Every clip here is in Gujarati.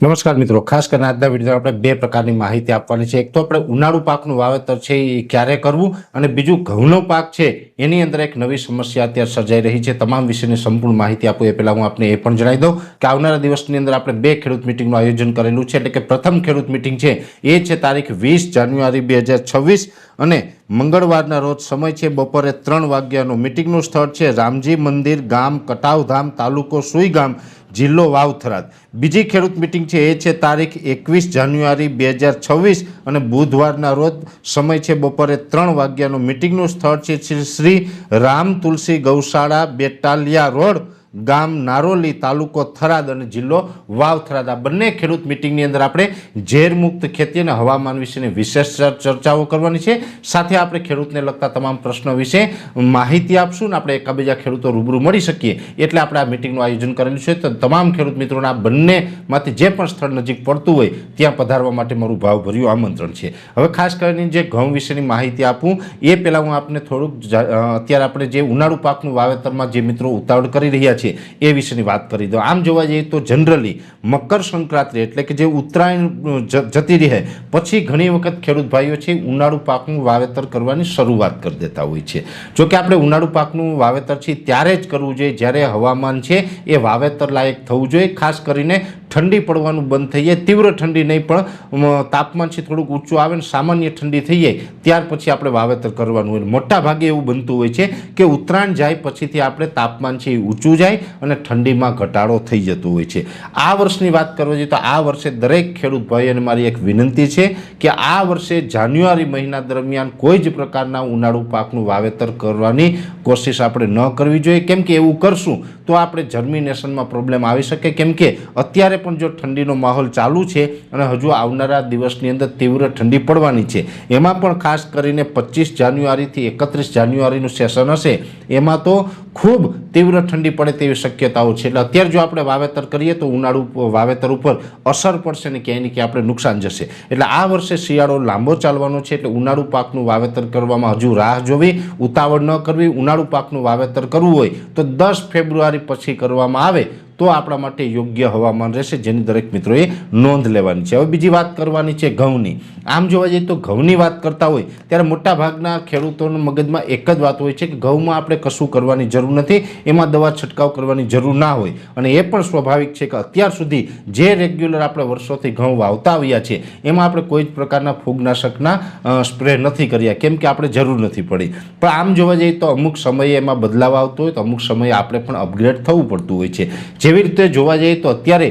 નમસ્કાર મિત્રો. ખાસ કરીને આજના વીડિયો આપણે બે પ્રકારની માહિતી આપવાની છે. એક તો આપણે ઉનાળુ પાકનું વાવેતર છે એ ક્યારે કરવું અને બીજું ઘઉંનો પાક છે એની અંદર એક નવી સમસ્યા અત્યારે સર્જાઈ રહી છે. તમામ વિશેની સંપૂર્ણ માહિતી આપું એ પહેલાં હું આપને એ પણ જણાવી દઉં કે આવનારા દિવસની અંદર આપણે બે ખેડૂત મિટિંગનું આયોજન કરેલું છે એટલે કે પ્રથમ ખેડૂત મિટિંગ છે એ છે તારીખ વીસ જાન્યુઆરી બે હજાર છવ્વીસ અને મંગળવારના રોજ સમય છે બપોરે ત્રણ વાગ્યાનો મિટિંગનું સ્થળ છે. રામજી મંદિર ગામ કટાવધામ તાલુકો સુઈગામ જિલ્લો વાવથરાદ. બીજી ખેડૂત મિટિંગ છે, એ છે તારીખ એકવીસ જાન્યુઆરી બે હજાર છવ્વીસ અને બુધવારના રોજ સમય છે બપોરે ત્રણ વાગ્યાનું. મિટિંગનું સ્થળ છે શ્રી રામ તુલસી ગૌશાળા બેટાલિયા રોડ. ગામ નારોલી તાલુકો થરાદ અને જિલ્લો વાવથરાદ આ બંને ખેડૂત મિટિંગની અંદર આપણે ઝેરમુક્ત ખેતી અને હવામાન વિશેની વિશેષ ચર્ચાઓ કરવાની છે. સાથે આપણે ખેડૂતને લગતા તમામ પ્રશ્નો વિશે માહિતી આપશું ને આપણે એકાબીજા ખેડૂતો રૂબરૂ મળી શકીએ એટલે આપણે આ મિટિંગનું આયોજન કરેલું છે. તો તમામ ખેડૂત મિત્રોના બંનેમાંથી જે પણ સ્થળ નજીક પડતું હોય ત્યાં પધારવા માટે મારું ભાવભર્યું આમંત્રણ છે. હવે ખાસ કરીને જે ઘઉં વિશેની માહિતી આપું, એ પહેલાં હું આપને થોડુંક અત્યારે આપણે જે ઉનાળુ પાકનું વાવેતરમાં જે મિત્રો ઉતાવળ કરી રહ્યા છે એ વિશેની વાત કરી દો આમ જોવા જઈએ તો જનરલી મકર સંક્રાંતિ એટલે કે જે ઉત્તરાયણ જતી રહે, પછી ઘણી વખત ખેડૂત ભાઈઓ છે ઉનાળુ પાકનું વાવેતર કરવાની શરૂઆત કરી દેતા હોય છે. જો કે આપણે ઉનાળુ પાકનું વાવેતર છે ત્યારે જ કરવું જોઈએ. જ્યારે હવામાન છે એ વાવેતર લાયક થવું જોઈએ, ખાસ કરીને ઠંડી પડવાનું બંધ થઈ જાય. તીવ્ર ઠંડી નહીં, પણ તાપમાન છે થોડુંક ઊંચું આવે ને સામાન્ય ઠંડી થઈ જાય, ત્યાર પછી આપણે વાવેતર કરવાનું હોય. મોટા ભાગે એવું બનતું હોય છે કે ઉત્તરાયણ જાય પછીથી આપણે તાપમાન છે એ ઊંચું જાય અને ઠંડીમાં ઘટાડો થઈ જતો હોય છે. આ વર્ષની વાત કરવા જોઈએ તો આ વર્ષે દરેક ખેડૂત ભાઈઓને મારી એક વિનંતી છે કે આ વર્ષે જાન્યુઆરી મહિના દરમિયાન કોઈ જ પ્રકારના ઉનાળુ પાકનું વાવેતર કરવાની કોશિશ આપણે ન કરવી જોઈએ. કેમ કે એવું કરશું તો આપણે જર્મિનેશનમાં પ્રોબ્લેમ આવી શકે. કેમ કે અત્યારે પણ જો ઠંડીનો માહોલ ચાલુ છે અને હજુ આવનારા દિવસની અંદર તીવ્ર ઠંડી પડવાની છે, એમાં પણ ખાસ કરીને પચીસ જાન્યુઆરીથી એકત્રીસ જાન્યુઆરીનું સેશન હશે. એમાં તો ખૂબ તીવ્ર ઠંડી પડે તેવી શક્યતાઓ છે. એટલે અત્યારે જો આપણે વાવેતર કરીએ તો ઉનાળુ વાવેતર ઉપર અસર પડશે ને ક્યાંય ને આપણે નુકસાન જશે. એટલે આ વર્ષે શિયાળો લાંબો ચાલવાનો છે. એટલે ઉનાળુ પાકનું વાવેતર કરવામાં હજુ રાહ જોવી, ઉતાવળ ન કરવી. ઉનાળુ પાકનું વાવેતર કરવું હોય તો દસ ફેબ્રુઆરી પછી કરવામાં આવે તો આપણા માટે યોગ્ય હવામાન રહેશે. જેની દરેક મિત્રોએ નોંધ લેવાની છે. હવે બીજી વાત કરવાની છે ઘઉંની. આમ જોવા જઈએ તો ઘઉંની વાત કરતા હોય, ત્યારે મોટા ભાગના ખેડૂતોના મગજમાં એક જ વાત હોય છે કે ઘઉંમાં આપણે કશું કરવાની જરૂર નથી. એમાં દવા છંટકાવ કરવાની જરૂર ના હોય. અને એ પણ સ્વાભાવિક છે કે અત્યાર સુધી જે રેગ્યુલર આપણે વર્ષોથી ઘઉં વાવતા આવ્યા છે, એમાં આપણે કોઈ જ પ્રકારના ફૂગનાશકના સ્પ્રે નથી કર્યા, કેમ કે આપણે જરૂર નથી પડી. પણ આમ જોવા જઈએ તો અમુક સમયે એમાં બદલાવ આવતો હોય તો અમુક સમયે આપણે પણ અપગ્રેડ થવું પડતું હોય છે. જેવી રીતે જોવા જઈએ તો અત્યારે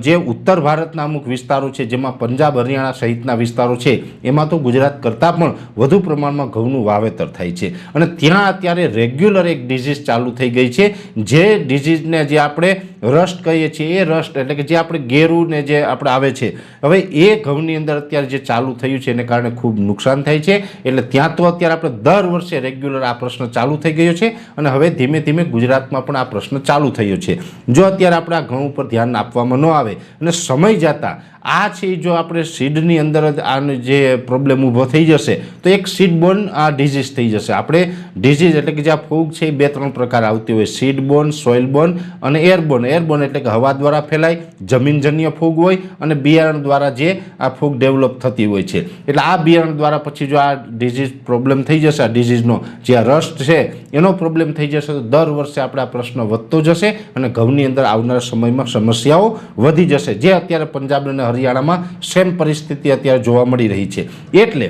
જે ઉત્તર ભારતના અમુક વિસ્તારો છે, જેમાં પંજાબ, હરિયાણા સહિતના વિસ્તારો છે, એમાં તો ગુજરાત કરતાં પણ વધુ પ્રમાણમાં ઘઉંનું વાવેતર થાય છે. અને ત્યાં અત્યારે રેગ્યુલર એક ડિઝીઝ ચાલુ થઈ ગઈ છે, જે ડિઝીઝને જે આપણે રસ્ટ કહીએ છીએ એ રસ્ટ એટલે કે જે આપણે ગેરું ને જે આપણે આવે છે. હવે એ ઘઉંની અંદર અત્યારે જે ચાલુ થયું છે એને કારણે ખૂબ નુકસાન થાય છે. એટલે ત્યાં તો અત્યારે આપણે દર વર્ષે રેગ્યુલર આ પ્રશ્ન ચાલુ થઈ ગયો છે અને હવે ધીમે ધીમે ગુજરાતમાં પણ આ પ્રશ્ન ચાલુ થયો છે. જો અત્યારે આપણે આ ઘઉં ઉપર ધ્યાન આપવામાં ન આવે અને સમય જતાં આ છે જો આપણે સીડની અંદર જ આનો જે પ્રોબ્લેમ ઊભો થઈ જશે, તો એક સીડ બોર્ન આ ડિઝીઝ થઈ જશે. આપણે ડિઝીઝ એટલે કે જે આ ફૂગ છે એ બે ત્રણ પ્રકાર આવતી હોય. સીડ બોર્ન સોઇલ બોર્ન અને એરબોર્ન એરબોર્ન એટલે કે હવા દ્વારા ફેલાય, જમીનજન્ય ફૂગ હોય અને બિયારણ દ્વારા જે આ ફૂગ ડેવલપ થતી હોય છે. એટલે આ બિયારણ દ્વારા પછી જો આ ડિઝીઝ પ્રોબ્લેમ થઈ જશે, આ ડિઝીઝનો જે આ રસ્ટ છે એનો પ્રોબ્લેમ થઈ જશે, તો દર વર્ષે આપણે આ પ્રશ્ન વધતો જશે અને ઘઉંની અંદર આવનારા સમયમાં સમસ્યાઓ વધી જશે. જે અત્યારે પંજાબ અને હરિયાણામાં સેમ પરિસ્થિતિ અત્યારે જોવા મળી રહી છે. એટલે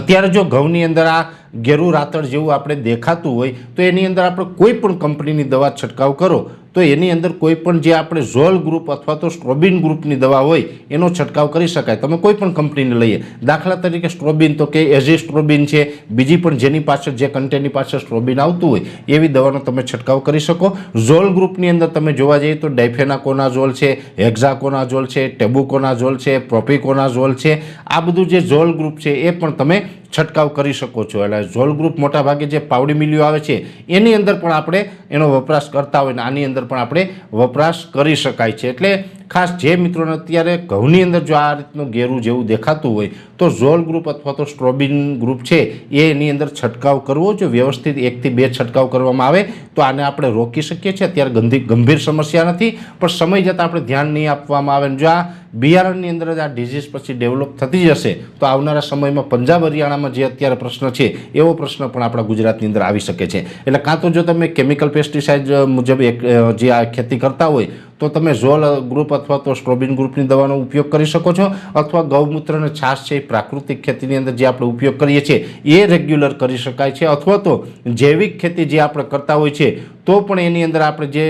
અત્યારે જો ઘઉંની અંદર આ ગેરુ રાતળ જેવું આપણે દેખાતું હોય, તો એની અંદર આપણે કોઈ પણ કંપનીની દવા છંટકાવ કરો. તો એની અંદર કોઈ પણ જે આપણે ઝોલ ગ્રુપ અથવા તો સ્ટ્રોબિન ગ્રુપની દવા હોય, એનો છંટકાવ કરી શકાય. તમે કોઈ પણ કંપનીને લઈએ. દાખલા તરીકે સ્ટ્રોબિન તો કે એઝી સ્ટ્રોબિન છે. બીજી પણ જેની પાછળ જે કન્ટેનની પાછળ સ્ટ્રોબિન આવતું હોય, એવી દવાનો તમે છંટકાવ કરી શકો. ઝોલ ગ્રુપની અંદર તમે જોવા જઈએ તો ડાયફેનાકોનાઝોલ છે, હેક્ઝાકોનાઝોલ છે, ટેબુકોનાઝોલ છે, પ્રોપિકોનાઝોલ છે. આ બધું જે ઝોલ ગ્રુપ છે, એ પણ તમે છંટકાવ કરી શકો છો. એટલે ઝોલ ગ્રુપ મોટાભાગે જે પાવડી મિલ્યો આવે છે, એની અંદર પણ આપણે એનો વપરાશ કરતા હોય ને આની અંદર પણ આપણે વપરાશ કરી શકાય છે. એટલે ખાસ જે મિત્રોને અત્યારે ઘઉંની અંદર જો આ રીતનું ઘેરું જેવું દેખાતું હોય, તો ઝોલ ગ્રુપ અથવા તો સ્ટ્રોબિન ગ્રુપ છે, એ એની અંદર છંટકાવ કરવો જો વ્યવસ્થિત એકથી બે છંટકાવ કરવામાં આવે, તો આને આપણે રોકી શકીએ છીએ. અત્યારે ગંભીર ગંભીર સમસ્યા નથી, પણ સમય જતાં આપણે ધ્યાન નહીં આપવામાં આવે જો આ બિયારણની અંદર જ આ ડિઝીઝ પછી ડેવલપ થતી જશે, તો આવનારા સમયમાં પંજાબ હરિયાણામાં જે અત્યારે પ્રશ્ન છે, એવો પ્રશ્ન પણ આપણા ગુજરાતની અંદર આવી શકે છે. એટલે કાં તો જો તમે કેમિકલ પેસ્ટિસાઇડ મુજબ એક જે આ ખેતી કરતા હોય, તો તમે ઝોલ ગ્રુપ અથવા તો સ્ટ્રોબિન ગ્રુપની દવાનો ઉપયોગ કરી શકો છો અથવા ગૌમૂત્ર છાશ છે એ પ્રાકૃતિક ખેતીની અંદર જે આપણે ઉપયોગ કરીએ છીએ, એ રેગ્યુલર કરી શકાય છે અથવા તો જૈવિક ખેતી જે આપણે કરતા હોય છે, તો પણ એની અંદર આપણે જે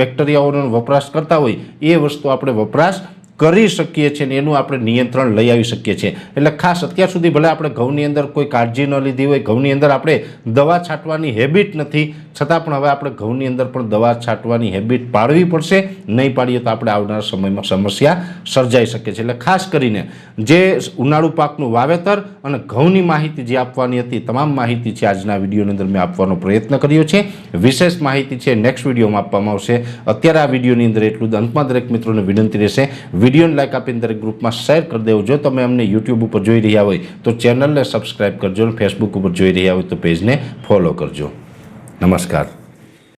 બેક્ટેરિયાઓનો વપરાશ કરતા હોય, એ વસ્તુ આપણે વપરાશ કરી શકીએ છીએ ને એનું આપણે નિયંત્રણ લઈ આવી શકીએ છીએ. એટલે ખાસ અત્યાર સુધી ભલે આપણે ઘઉંની અંદર કોઈ કાળજી ન લીધી હોય, ઘઉંની અંદર આપણે દવા છાંટવાની હેબિટ નથી છતાં પણ હવે આપણે ઘઉંની અંદર પણ દવા છાંટવાની હેબિટ પાડવી પડશે. નહીં પાડીએ તો આપણે આવનારા સમયમાં સમસ્યા સર્જાઈ શકે છે. એટલે ખાસ કરીને જે ઉનાળુ પાકનું વાવેતર અને ઘઉંની માહિતી જે આપવાની હતી, તમામ માહિતી છે આજના વિડીયોની અંદર મેં આપવાનો પ્રયત્ન કર્યો છે. વિશેષ માહિતી છે નેક્સ્ટ વિડીયોમાં આપવામાં આવશે. અત્યારે આ વિડીયોની અંદર એટલું જ. અંતમાં દરેક મિત્રોને વિનંતી રહેશે, વિડીયોને લાઇક આપીને દરેક ગ્રુપમાં શેર કરી દેવો. જો તમે અમને યુટ્યુબ ઉપર જોઈ રહ્યા હોય તો ચેનલને સબસ્ક્રાઇબ કરજો અને ફેસબુક ઉપર જોઈ રહ્યા હોય તો પેજને ફોલો કરજો. નમસ્કાર.